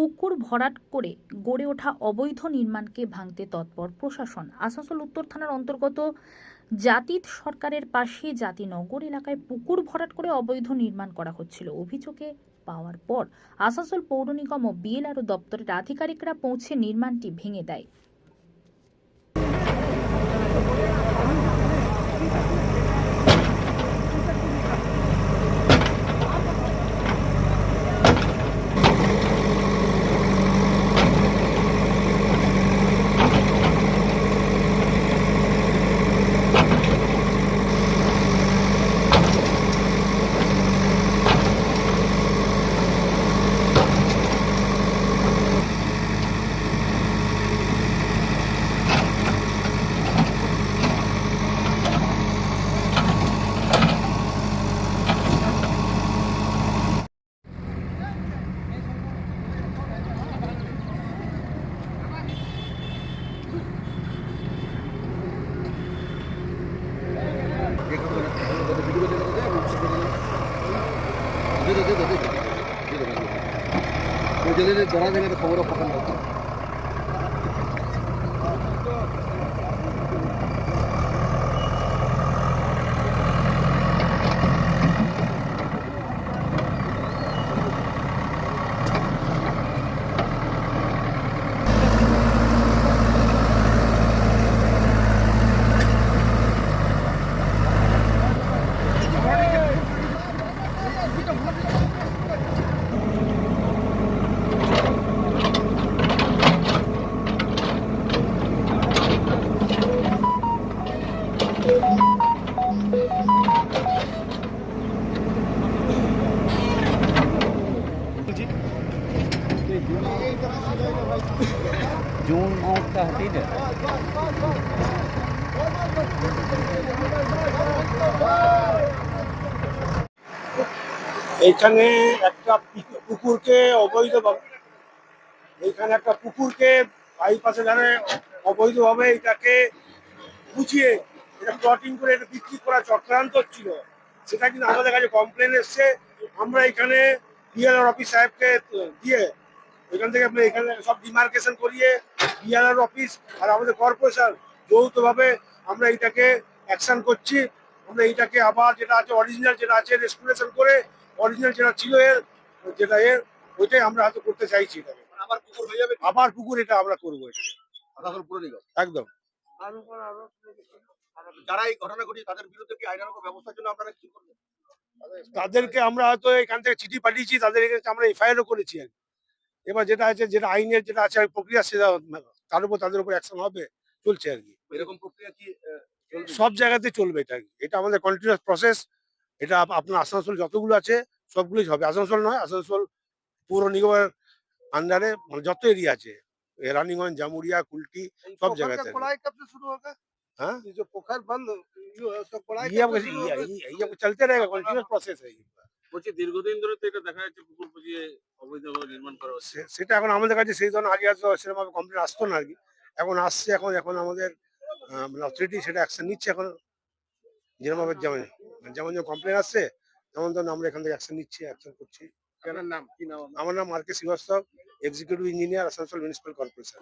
পুকুর ভরাট করে গড়ে ওঠা অবৈধ নির্মাণকে ভাঙতে তৎপর প্রশাসন। আসানসোল উত্তর থানার অন্তর্গত জাতিত সরকারের পাশে জাতিনগর এলাকায় পুকুর ভরাট করে অবৈধ নির্মাণ করা হচ্ছিল। অভিযোগে পাওয়ার পর আসানসোল পৌর নিগম ও বিএলআরও দপ্তরের আধিকারিকরা পৌঁছে নির্মাণটি ভেঙে দেয়। दे दे दे दे दे दे दे दे दे दे दे दे दे दे June out tahtide. এইখানে একটা পুকুরকে অবৈধভাবে এইখানে একটা পুকুরকে বাইপাসে ধারে অবৈধভাবে এটাকে বুঝিয়ে এটা প্লটিং করে এটা বিক্রি করা চক্রান্ত ছিল, সেটা কিন্তু আমাদের কাছে কমপ্লেন এসছে আমরা এখানে বিএলআর অফিস সাহেবকে দিয়ে এখান থেকে আমরা এখানে সব ডিমার্কেশন করিয়ে বিএলআর অফিস আর আমাদের কর্পোরেশন যৌথভাবে আমরা এটাকে অ্যাকশন করছি। আমরা এইটাকে আবার যেটা আছে অরিজিনাল যেটা আছে রেস্টুরেশন করে অরিজিনাল যেটা ছিল এর যেটা এর ওইটাই আমরা হয়তো করতে চাইছি এটাকে। আবার পুকুর হয়ে যাবে আবার পুকুর এটা আমরা করব এটাকে। একদম। যারা এই ঘটনা ঘটিয়ে তাদের বিরুদ্ধে কি আইনানুগ ব্যবস্থার জন্য আপনারা কি করবেন? তাদেরকে আমরা হয়তো এখান থেকে চিঠি পাঠিয়েছি তাদের এখানে আমরা এফআইআরও করেছি আর কি। এবার যেটা আছে যেটা আইনের যেটা আছে প্রক্রিয়া সেটা তার উপর তাদের উপর অ্যাকশন হবে চলছে আর কি এরকম প্রক্রিয়া কি আহ, চলবে? সব জায়গাতে চলবে এটা আর কি। এটা আমাদের কন্টিনিউয়াস প্রসেস এটা আপ- আপনার আসানসোল যতগুলো আছে সবগুলোই হবে আসানসোল নয় আসানসোল পৌর নিগমের আন্ডারে মানে যত এরিয়া আছে এ রানীগঞ্জ জামুরিয়া কুলটি এই সব पोखर জায়গাতে का है। खुदाई कब से शुरू होगा हाँ? ये जो पोखर बंद ये है, उसका खुदाई ये कब से अब- शुरू ये- होगा? ये- ये चलते रहेगा কন্টিনিউয়াস প্রসেস है ये। বলছি দীর্ঘদিন ধরে তো এটা দেখা যাচ্ছে পুকুর পুজিয়ে অবৈধভাবে নির্মাণ করা হচ্ছে। সেটা এখন আমাদের কাছে সেই ধরনের আগে হয়তো সেরকম কমপ্লেন আসতো না আর কি। এখন আসছে এখন এখন আমাদের অথরিটি সেটা অ্যাকশন নিচ্ছে এখন। যেরকম ভাবে যেমন যেমন যেমন কমপ্লেন আসছে তেমন তেমন আমরা এখান থেকে অ্যাকশন নিচ্ছি অ্যাকশন করছি। আপনার নাম কি নাম আমার নাম R K Srivastava executive engineer Asansol municipal corporation